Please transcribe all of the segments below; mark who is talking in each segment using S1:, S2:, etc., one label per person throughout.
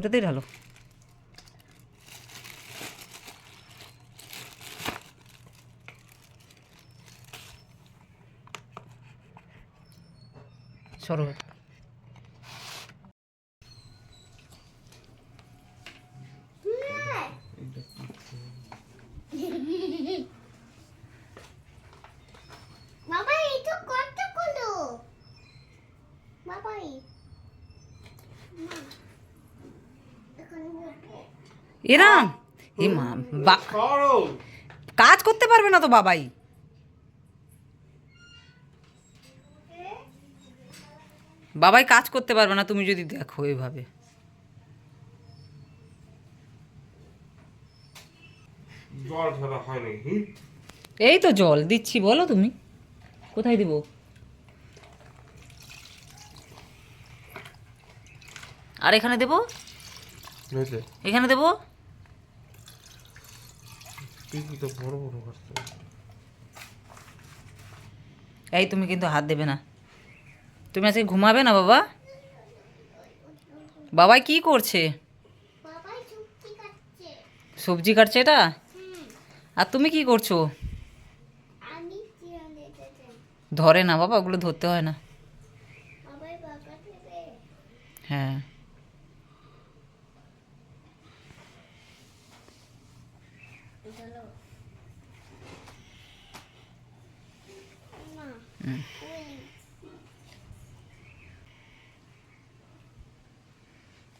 S1: ওটাতেই ঢালো। সরো
S2: বাবা এই তো কতগুলো বাবা এই মা, এখানে বসো।
S1: এরাম এ মা কাজ করতে পারবে না তো বাবাই। বাবাই কাজ করতে পারবে না তুমি যদি দেখো এভাবে? এই তো জল দিচ্ছি বলো তুমি। কোথায় দিব? আর এখানে দেবো? এখানে দেবো?
S3: বড় বড়
S1: এই তুমি কিন্তু হাত দেবে না। তুমি আজকে ঘুমাবে না বাবা? বাবাই কি করছে?
S2: বাবা চুক্তি কাটছে।
S1: সবজি কাটছে এটা? আর তুমি কি করছ? ধরে না বাবা ওগুলো ধরতে হয় না।
S2: বাবা
S1: হ্যাঁ
S2: চলো মা
S1: হুম।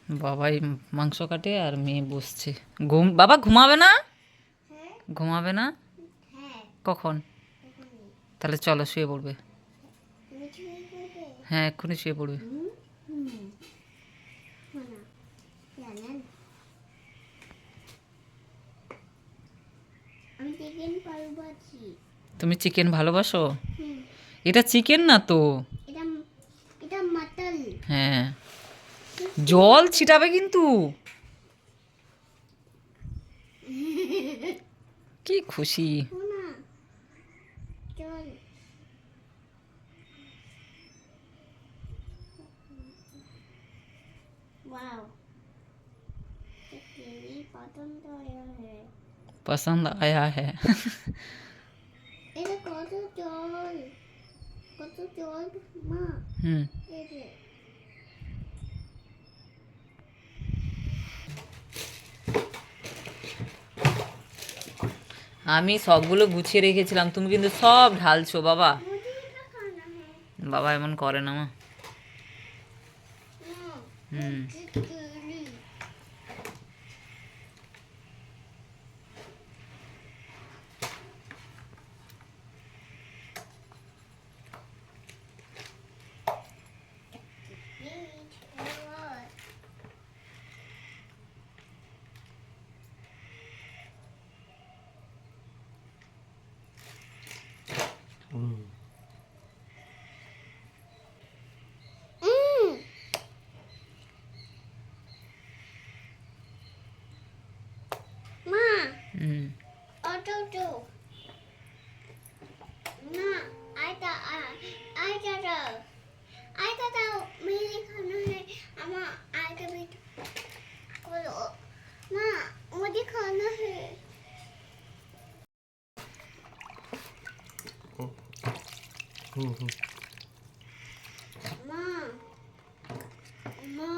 S2: ওই
S1: বাবাই মাংস কাটে আর মেয়ে বসছে। ঘুম বাবা ঘুমাবে না? ঘুমাবে না? কখন? তাহলে চলো শুয়ে পড়বে। হ্যাঁ এক্ষুনি শুয়ে পড়বে। তুমি চিকেন ভালোবাসো? এটা চিকেন না তো? হ্যাঁ। জল ছিটাবে কিন্তু কি খুশি
S2: শোনা চল वाओ तेरी पसंद आया है
S1: পছন্দ আয়া হ্যাঁ
S2: এটা কত জল কত জল মা
S1: হুম আমি সবগুলো গুছিয়ে রেখেছিলাম। তুমি কিন্তু সব ঢালছো, বাবা। বাবা এমন করে না, মা।
S2: হুম।
S1: হুম
S3: হুম।
S2: আমি মা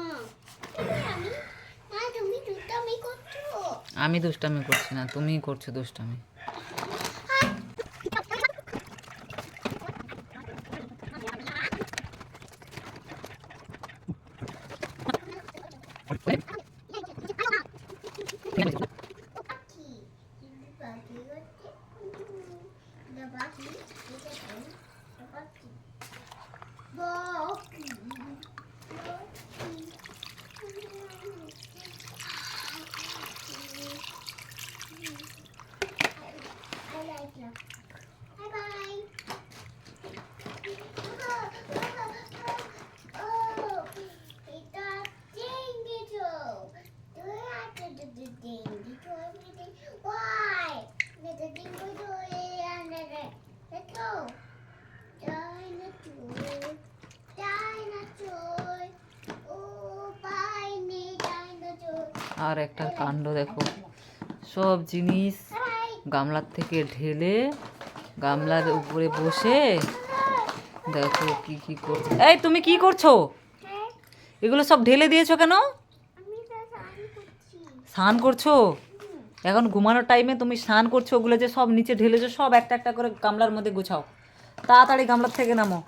S2: করছ?
S1: আমি দুষ্টামি করছি না তুমিই করছ দুষ্টামি। আর একটা কাণ্ড দেখো। সব জিনিস গামলার থেকে ঢেলে গামলার উপরে বসে দেখো কি কি করছ। এই তুমি কি করছ? এগুলো সব ঢেলে দিয়েছ কেন?
S2: স্নান করছ?
S1: এখন ঘুমানোর টাইমে তুমি স্নান করছ ওগুলো যে সব নিচে ঢেলেছো সব একটা একটা করে গামলার মধ্যে গুছাও। তাড়াতাড়ি গামলার থেকে নামো।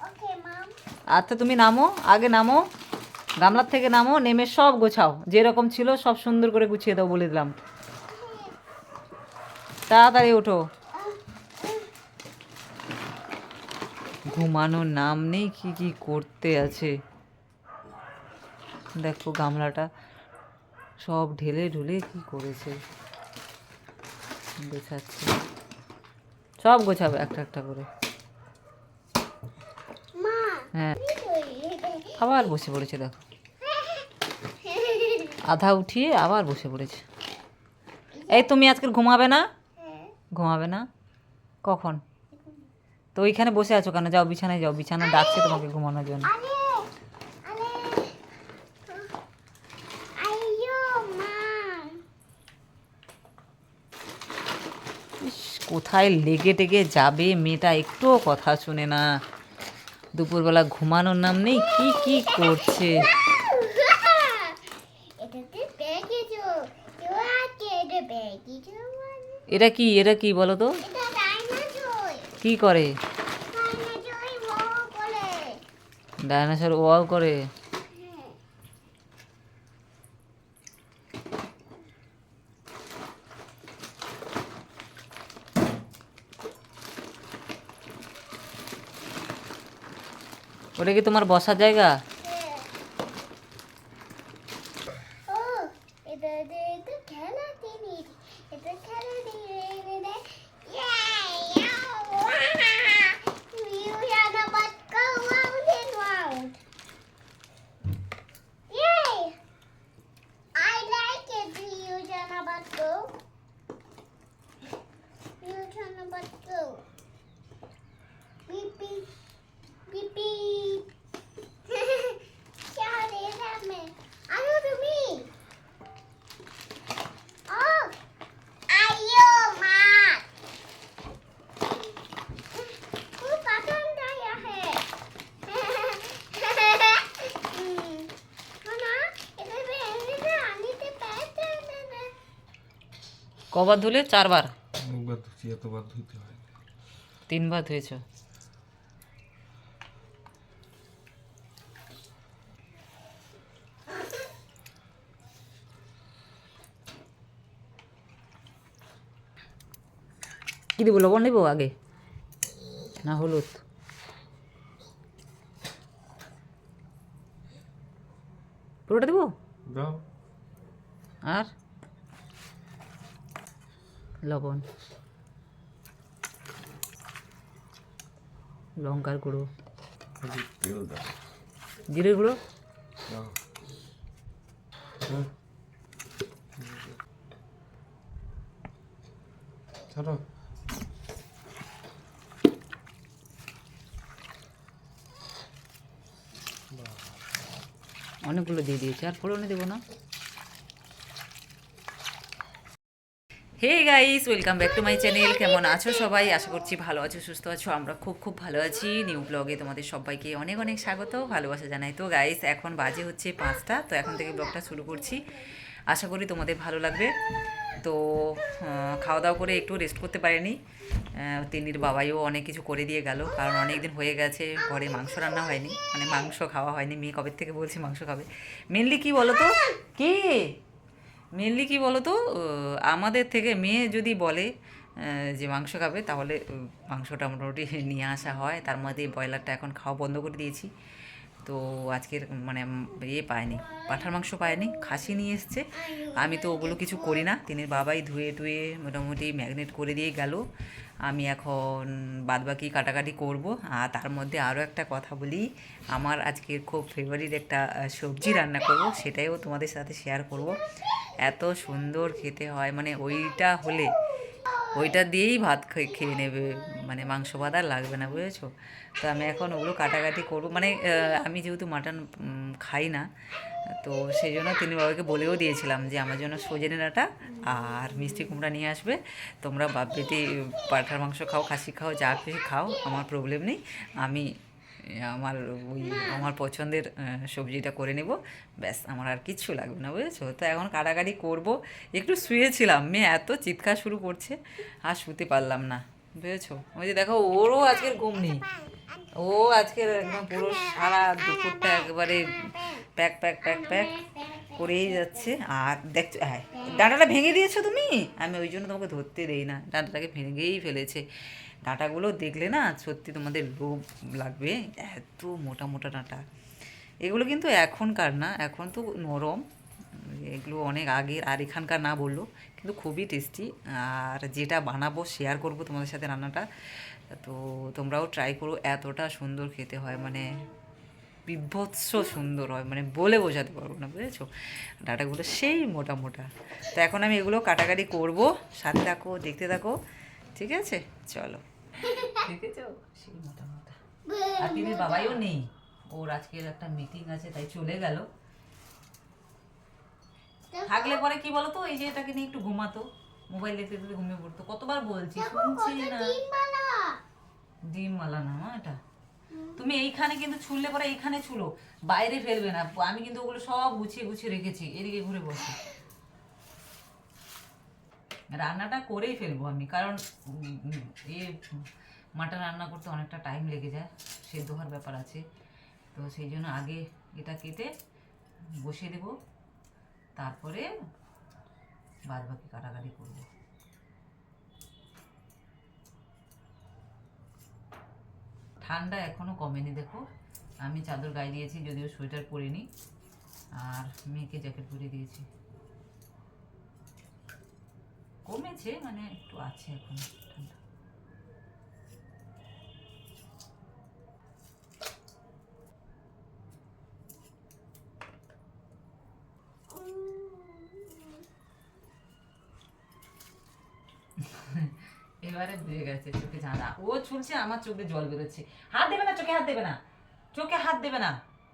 S1: আচ্ছা তুমি নামো আগে নামো। গামলার থেকে নামো নেমে সব গোছাও। যেরকম ছিল সব সুন্দর করে গুছিয়ে দাও বলে দিলাম। তাড়াতাড়ি ওঠো। ঘুমানোর নাম নেই কি কি করতে আছে? দেখো গামলাটা সব ঢেলে ঢুলে কি করেছে। গোছাচ্ছে। সব গোছাবে একটা একটা করে। হ্যাঁ। আবার বসে পড়েছে দেখো। আধা উঠিয়ে আবার বসে পড়েছে। এই তুমি আজকে ঘুমাবে না? ঘুমাবে না? কখন? তো ওইখানে বসে আছো কেন? যাও বিছানায় যাও, বিছানা ডাকছে তোমাকে ঘুমানোর জন্য। কোথায় লেগে টেগে যাবে মেয়েটা? একটুও কথা শুনে না। দুপুরবেলা ঘুমানোর নাম নেই। কি কি করছে
S2: এটাতে পেকেছো কেউ আছে এটা পেকেছো
S1: এটা কি এটা কি বলো তো? কি করে।
S2: ডাইনোসর
S1: ওয়াও করে। ওটা কি তোমার বসার জায়গা? কবার ধুলে চারবার?
S3: একবার এতবার ধুইতে হয়।
S1: তিনবার ধুয়েছ? কি দিব লবণ নেব আগে? না হলুদ? পুরোটা দেবো? আর? লবণ লঙ্কার গুঁড়ো জিরের গুঁড়ো।
S3: ছাড়ো
S1: অনেকগুলো দিয়ে দিয়েছি আর ফোড়নে দেবো না hey guys welcome back to my channel কেমন আছো সবাই? আশা করছি ভালো আছো, সুস্থ আছো। আমরা খুব খুব ভালো আছি। নিউ ব্লগে তোমাদের সবাইকে অনেক অনেক স্বাগত। ভালোবাসা জানাই তো গাইস এখন বাজে হচ্ছে পাঁচটা, তো এখন থেকে ব্লগটা শুরু করছি। আশা করি তোমাদের ভালো লাগবে। তো খাওয়া দাওয়া করে একটু রেস্ট করতে পারিনি। তিনির বাবাইও অনেক কিছু করে দিয়ে গেল, কারণ অনেক দিন হয়ে গেছে, ঘরে মাংস রান্না হয়নি। মানে মাংস খাওয়া হয়নি। মেয়ে কবে থেকে বলছি মাংস খাবে? মেনলি কি বলো তো কি? মেনলি কি বলো তো আমাদের থেকে মেয়ে যদি বলে যে মাংস খাবে, তাহলে মাংসটা মোটামুটি নিয়ে আসা হয়। তার মধ্যে ব্রয়লারটা এখন খাওয়া বন্ধ করে দিয়েছি। তো আজকের মানে ইয়ে পায়নি, পাঠার মাংস পায়নি, খাসি নিয়ে এসছে। আমি তো ওগুলো কিছু করি না। তিনি বাবাই ধুয়ে টুয়ে মোটামুটি ম্যাগনেট করে দিয়ে গেল। আমি এখন বাদবাকি কাটাকাটি করব। আর তার মধ্যে আরও একটা কথা বলি। আমার আজকের খুব ফেভারিট একটা সবজি রান্না করব। সেটাইও তোমাদের সাথে শেয়ার করব। এত সুন্দর খেতে হয় মানে ওইটা হলে, ওইটা দিয়েই ভাত খেয়ে নেবে মানে মাংস ভাত আর লাগবে না, বুঝেছ? তো আমি এখন ওগুলো কাটাকাটি করব মানে আমি যেহেতু মাটন খাই না, তো সেই জন্য তিনি বাবাকে বলেও দিয়েছিলাম যে আমার জন্য সজনে ডাঁটা আর মিষ্টি কুমড়া নিয়ে আসবে। তোমরা বাপ বেটি পাঠার মাংস খাও, খাসি খাও, যা খাও, আমার প্রবলেম নেই। আমি আমার ওই আমার পছন্দের সবজিটা করে নেব। ব্যাস, আমার আর কিচ্ছু লাগবে না, বুঝেছ? তো এখন কাটাকাটি করব। একটু শুয়েছিলাম, মেয়ে এত চিৎকার শুরু করছে, আর শুতে পারলাম না, বুঝেছ? ওই যে দেখো, ওরও আজকের ঘুম নেই ও আজকের একদম পুরো সারা দুপুরটা একবারে প্যাক প্যাক প্যাক প্যাক করেই যাচ্ছে। আর দেখছ হ্যাঁ ডাঁটাটা ভেঙে দিয়েছ তুমি? আমি ওই জন্য তোমাকে ধরতে দেই না। ডাঁটাটাকে ভেঙেই ফেলেছে। ডাঁটাগুলো দেখলে না সত্যি তোমাদের লোভ লাগবে। এত মোটা মোটা ডাঁটা। এগুলো কিন্তু এখনকার না, এখন তো নরম। এগুলো অনেক আগের আর এখানকার না বলল, কিন্তু খুবই টেস্টি। আর যেটা বানাবো শেয়ার করব তোমাদের সাথে রান্নাটা। তো তোমরাও ট্রাই করো, এতটা সুন্দর খেতে হয় মানে বিভৎস সুন্দর হয় মানে বলে বোঝাতে পারব না, বুঝেছ? ডাটাগুলো সেই মোটা মোটা। তো এখন আমি এগুলো কাটাকাটি করব, সাথে থাকো, দেখতে থাকো, ঠিক আছে? চলো। দেখেছ? সেই মোটা মোটা আর বাবাইও নেই। ওর আজকের একটা মিটিং আছে তাই চলে গেল। থাকলে পরে কি বলতো? এই যে এটাকে নিয়ে একটু ঘুমাতো। মোবাইল দেখতে দেখতে ঘুমিয়ে পড়তো। কতবার বলছি শুনছি না।
S2: ডিমবালা
S1: ডিম মালা না মা এটা। তুমি এইখানে কিন্তু ছুললে পরে এইখানে ছুলো বাইরে ফেলবে না। আমি কিন্তু ওগুলো সব গুছিয়ে গুছিয়ে রেখেছি। এদিকে ঘুরে বসে। রান্নাটা করেই ফেলব আমি, কারণ এ মাটন রান্না করতে অনেকটা টাইম লেগে যায়, সেদ্ধ হওয়ার ব্যাপার আছে। তো সেই জন্য আগে এটা কেটে বসিয়ে দেবো, তারপরে বাদ বাকি কাটাকাটি করব। ঠান্ডা এখনও কমেনি, দেখো। আমি চাদর গায়ে দিয়েছি, যদিও সোয়েটার পরে পরিনি, আর মেয়েকে জ্যাকেট পরিয়ে দিয়েছি। কমেছে মানে একটু আছে এখন। ঠান্ডা এবারে দিয়ে গেছে চোখে ঝাঁদা ও ছুলছে, আমার চোখে জল বেরোচ্ছে। হাত দেবে না, চোখে হাত দেবে না। চোখে হাত দেবে না।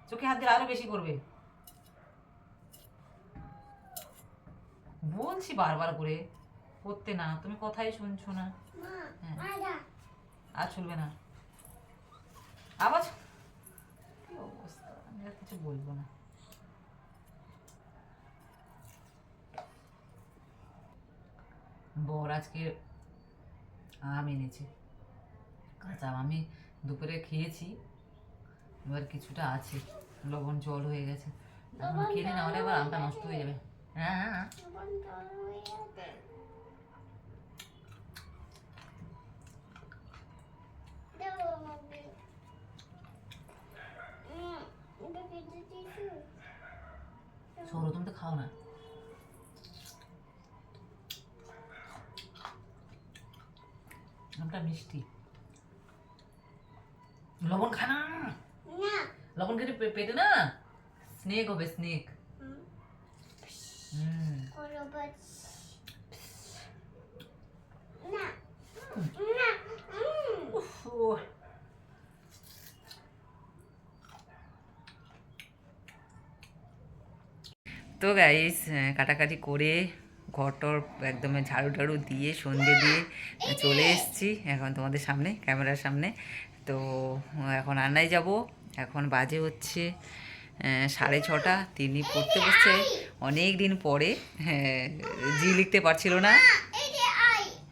S1: চোখে হাত দিলে আরও বেশি করবে। বলছি বারবার করে। করতে না তুমি কথাই শুনছো না। হ্যাঁ। আর চলবে না। আবার কি অবস্থা? আমি আর কিছু বলব না। বর আজকে আম এনেছে। কাঁচা আমি। দুপুরে খেয়েছি। এবার কিছুটা আছে। লবণ জল হয়ে গেছে। এখন খেয়ে নি না হলে আবার আমটা নষ্ট হয়ে যাবে। হ্যাঁ হ্যাঁ হ্যাঁ।
S2: লবণ জল হয়ে যাবে দেবো আমাকে উম, এটা কেটে দিয়েছ?
S1: সরো তুমি তো খাও না আমটা মিষ্টি লবণ খা না
S2: না
S1: লবণ খেতে পে- পেটে না স্নেক হবে স্নেক
S2: হুম,
S1: হুম
S2: করো বাস। না না উম,
S1: উফ, ও। তো গাইস কাটাকাটি করে ঘর টর একদম ঝাড়ু টাড়ু দিয়ে সন্ধে দিয়ে চলে এসেছি এখন তোমাদের সামনে ক্যামেরার সামনে। তো এখন রান্নায় যাব। এখন বাজে হচ্ছে সাড়ে ছটা তিনি পড়তে বসছে। অনেক দিন পরে হ্যাঁ, জি লিখতে পারছিল না।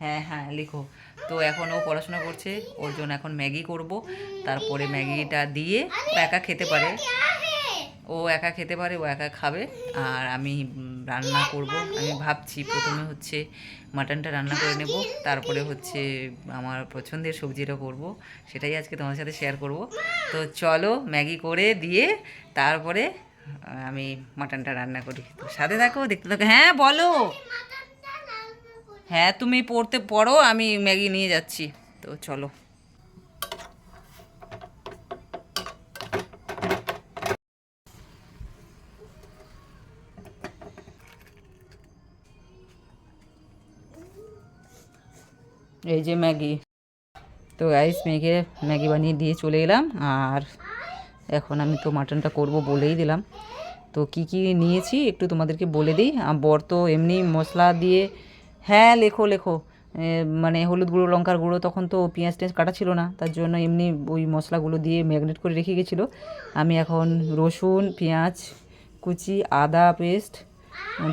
S1: হ্যাঁ হ্যাঁ লিখো। তো এখন ও পড়াশোনা করছে ওর জন্য এখন ম্যাগি করব। তারপরে ম্যাগিটা দিয়ে একা খেতে পারে। ও একা খেতে পারে, ও একা খাবে। আর আমি রান্না করব। আমি ভাবছি প্রথমে হচ্ছে মাটনটা রান্না করে নেব। তারপরে হচ্ছে আমার পছন্দের সবজিটা করব। সেটাই আজকে তোমার সাথে শেয়ার করব। তো চলো ম্যাগি করে দিয়ে তারপরে আমি মাটনটা রান্না করি। তো সাথে থাকো, দেখতে থাকো। হ্যাঁ বলো। হ্যাঁ তুমি পড়তে পড়ো, আমি ম্যাগি নিয়ে যাচ্ছি। তো চলো। এই যে ম্যাগি। তো গাইস মেয়েকে ম্যাগি বানিয়ে দিয়ে চলে এলাম, আর এখন আমি তো মাটনটা করব বলেই দিলাম। তো কি কি নিয়েছি একটু তোমাদেরকে বলে দিই। বর তো এমনি মশলা দিয়ে হ্যাঁ লেখো লেখো। মানে হলুদ গুঁড়ো, লঙ্কার গুঁড়ো, তখন তো পেঁয়াজ টেঁয়াজ কাটা ছিল না, তার জন্য এমনি ওই মশলাগুলো দিয়ে ম্যাগনেট করে রেখে গেছিল। আমি এখন রসুন, পেঁয়াজ, কুচি, আদা, পেস্ট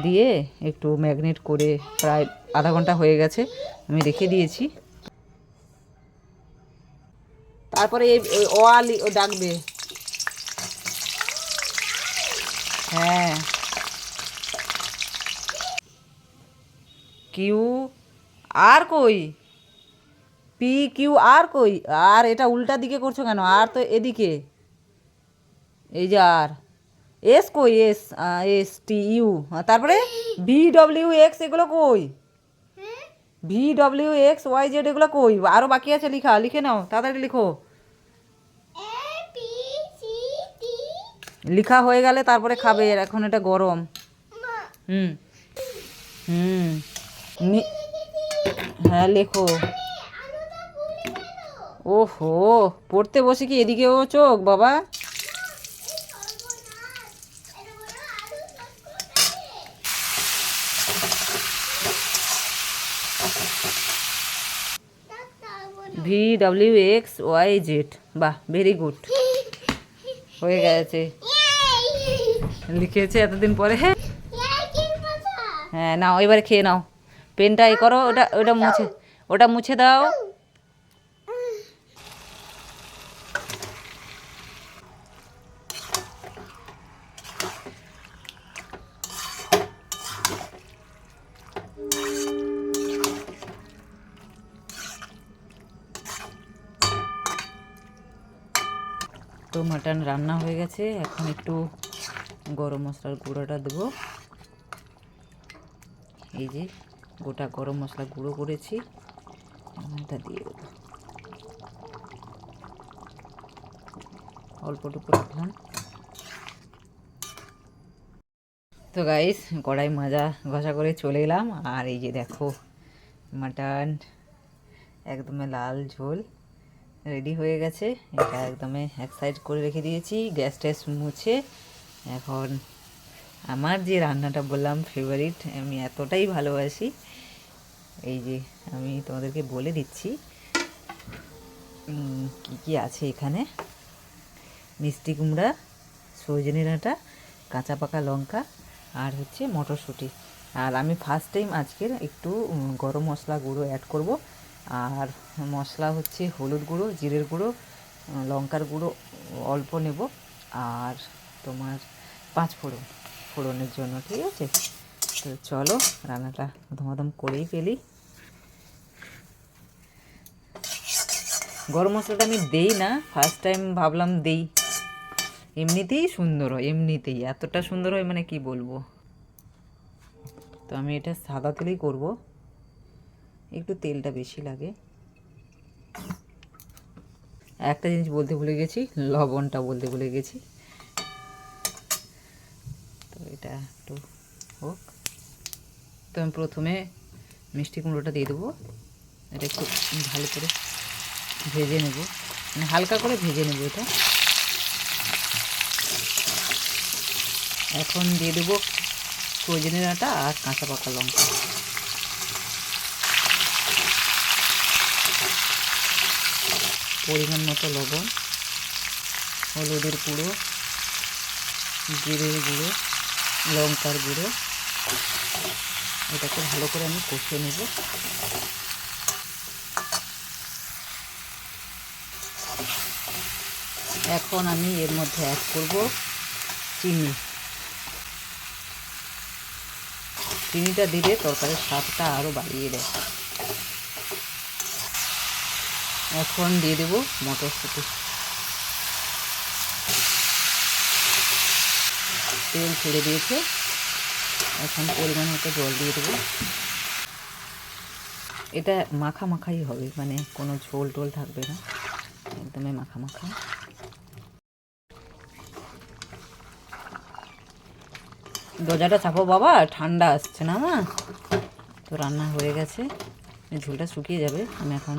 S1: দিয়ে একটু ম্যাগনেট করে প্রায় আধা ঘণ্টা হয়ে গেছে, আমি রেখে দিয়েছি। তারপরে এই আলি ও ডাকবে। হ্যাঁ। কিউ আর কই? পি কিউ আর কই? আর এটা উল্টা দিকে করছ কেন? আর তো এদিকে। এই যে আর। এস কই? S S, T, U. তারপরে ভি ডব্লিউ এক্স, এগুলো কই? V W X Y Z এগুলো কই? আরও বাকি আছে, লিখা, লিখে নাও, তাড়াতাড়ি লিখো। লিখা হয়ে গেলে তারপরে খাবে এখন এটা গরম। হুম। হুম। হ্যাঁ লেখো। ওহো, পড়তে বসে কি এদিকেও চোখ, বাবা
S2: সর্বনাশ এটা বড় আলু চাষ করতে
S1: V W X Y Z বাহ ভেরি গুড হয়ে গেছে। লিখেছে এতদিন পরে। হ্যাঁ। হ্যাঁ নাও এবারে খেয়ে নাও। পেনটা এ করো ওটা ওটা মুছে ওটা মুছে দাও। তো মাটন রান্না হয়ে গেছে। এখন একটু গরম মশলার গুঁড়োটা দেবো। এই যে গোটা গরম মশলা গুঁড়ো করেছি এটা দিয়ে দেবো। অল্পটুকু রাখলাম তো গাইস কড়াই মাজা ঘষা করে চলে এলাম। আর এই যে দেখো, মাটন, একদমে লাল ঝোল। রেডি হয়ে গেছে। এটা একদমে এক সাইড করে রেখে দিয়েছি, গ্যাস ট্যাস মুছে। এখন আমার যে রান্নাটা বললাম ফেভারিট আমি এতটাই ভালোবাসি। এই যে আমি তোমাদেরকে বলে দিচ্ছি কি কি আছে এখানে? মিষ্টি কুমড়া, সজনে ডাঁটা, কাঁচা পাকা লঙ্কা আর হচ্ছে মটরশুঁটি। আর আমি ফার্স্ট টাইম আজকের একটু গরম মশলা গুঁড়ো অ্যাড করব। আর মশলা হচ্ছে হলুদ গুঁড়ো, জিরের গুঁড়ো লঙ্কার গুঁড়ো অল্প নেব। আর তোমার পাঁচ ফোড়ন, ফোড়নের জন্য, ঠিক আছে? তো চলো, রান্নাটা ধমাধম করেই ফেলি। গরম মশলাটা আমি দেই না ফার্স্ট টাইম ভাবলাম দেই। এমনিতেই সুন্দর হয়, এমনিতেই। এতটা সুন্দর হয় মানে কি বলব? তো আমি এটা সাদা তেলেই করব। একটু তেলটা বেশি লাগে। একটা জিনিস বলতে ভুলে গেছি, লবণটা বলতে ভুলে গেছি। তো এটা একটু হোক। তো আমি প্রথমে মিষ্টি কুমড়োটা দিয়ে দেবো। এটা একটু ভালো করে ভেজে নেব। মানে হালকা করে ভেজে নেব এটা। এখন দিয়ে দেবো সজনে ডাঁটা আর কাঁচা পাকা লঙ্কা। পরিমাণ মতো লবণ, হলুদের গুঁড়ো, জিরের গুঁড়ো, লঙ্কার গুঁড়ো। এটাকে ভালো করে আমি কষিয়ে নেব। এখন আমি এর মধ্যে অ্যাড করব চিনি। চিনিটা দিলে তরকারির স্বাদটা আরও বাড়িয়ে দেয়। এখন দিয়ে দেব মটরশুঁটি। তেল ছেড়ে দিয়েছে। এখন পরিমাণ মতো জল দিয়ে দেবো। এটা মাখা মাখাই হবে মানে কোনো ঝোল টোল থাকবে না। একদমই মাখা মাখা। দরজাটা চাপো বাবা, ঠান্ডা আসছে না মা। তো রান্না হয়ে গেছে। ঝোলটা শুকিয়ে যাবে, আমি এখন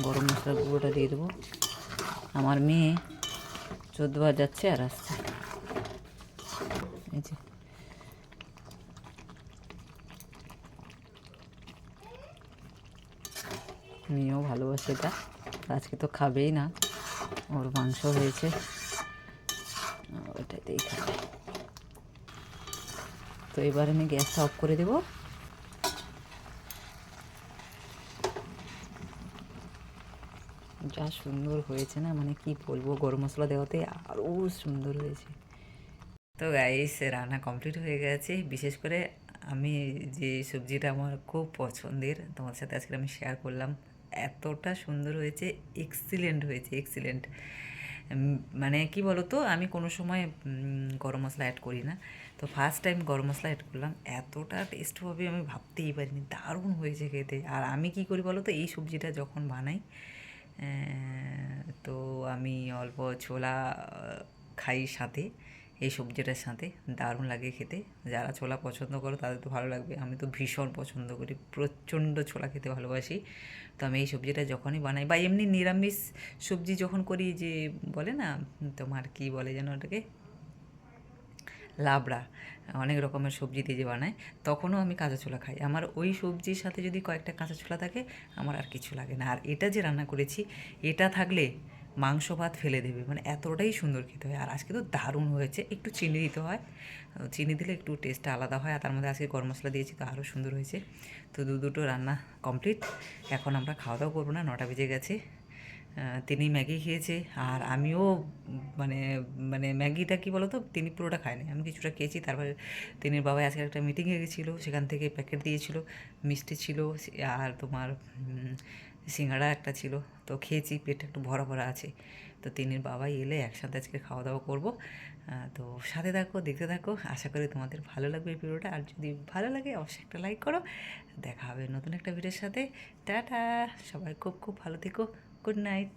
S1: গরম মশলার গুঁড়োটা দিয়ে দেবো। আমার মেয়ে চোদ্দ বার যাচ্ছে আর আসছে। এই যে। মেয়েও ভালোবাসে এটা। আজকে তো খাবেই না। ওর মাংস হয়েছে। ওটাতেই খাবে তো এবার আমি গ্যাসটা অফ করে দেবো। যা সুন্দর হয়েছে না মানে কি বলব, গরম মশলা দেওয়াতে আরও সুন্দর হয়েছে। তো গাইস রান্না কমপ্লিট হয়ে গেছে। বিশেষ করে আমি যে সবজিটা আমার খুব পছন্দের, তোমার সাথে আজকে আমি শেয়ার করলাম, এতটা সুন্দর হয়েছে এক্সিলেন্ট হয়েছে এক্সিলেন্ট মানে কি বলো তো আমি কোনো সময় গরম মশলা অ্যাড করি না। তো ফার্স্ট টাইম গরম মশলা অ্যাড করলাম, এতটা টেস্ট হবে আমি ভাবতেই পারিনি, দারুণ হয়েছে খেতে। আর আমি কি করি বলো তো এই সবজিটা যখন বানাই তো আমি অল্প ছোলা খাই সাথে, এই সবজিটার সাথে। দারুণ লাগে খেতে। যারা ছোলা পছন্দ করো তাদের তো ভালো লাগবে। আমি তো ভীষণ পছন্দ করি। প্রচণ্ড ছোলা খেতে ভালোবাসি। তো আমি এই সবজিটা যখনই বানাই বা এমনি নিরামিষ সবজি যখন করি যে বলে না, তোমার কি বলে যেন ওটাকে? লাবড়া, অনেক রকমের সবজি দিয়ে যে বানায়, তখনও আমি কাঁচা ছোলা খাই। আমার ওই সবজির সাথে যদি কয়েকটা কাঁচা ছোলা থাকে, আমার আর কিছু লাগে না। আর এটা যে রান্না করেছি, এটা থাকলে মাংস ভাত ফেলে দেবে। মানে এতটাই সুন্দর খেতে হয়। আর আজকে তো দারুণ হয়েছে। একটু চিনি দিতে হয়। চিনি দিলে একটু টেস্টটা আলাদা হয়। আর তার মধ্যে আজকে গরম মশলা দিয়েছি তো আরও সুন্দর হয়েছে। তো দু দুটো রান্না কমপ্লিট এখন আমরা খাওয়া দাওয়া করব না, নটা বেজে গেছে। তিনি ম্যাগি খেয়েছে আর আমিও মানে মানে ম্যাগিটা কি বলতো, তিনি পুরোটা খায়নি। আমি কিছুটা খেয়েছি, তারপরে তিনি বাবা আজকে একটা মিটিংয়ে গেছিল, সেখান থেকে প্যাকেট দিয়েছিল, মিষ্টি ছিল আর তোমার সিঙ্গাড়া একটা ছিল। তো খেয়েছি পেটটা একটু ভরা ভরা আছে। তো তিনির বাবাই এলে একসাথে আজকে খাওয়া দাওয়া করব তো সাথে থাকো, দেখতে থাকো। আশা করি তোমাদের ভালো লাগবে এই ভিডিওটা। আর যদি ভালো লাগে, অবশ্যই একটা লাইক করো। দেখা হবে নতুন একটা ভিডিওর সাথে। টাটা! সবাই খুব খুব ভালো থেকো। Good night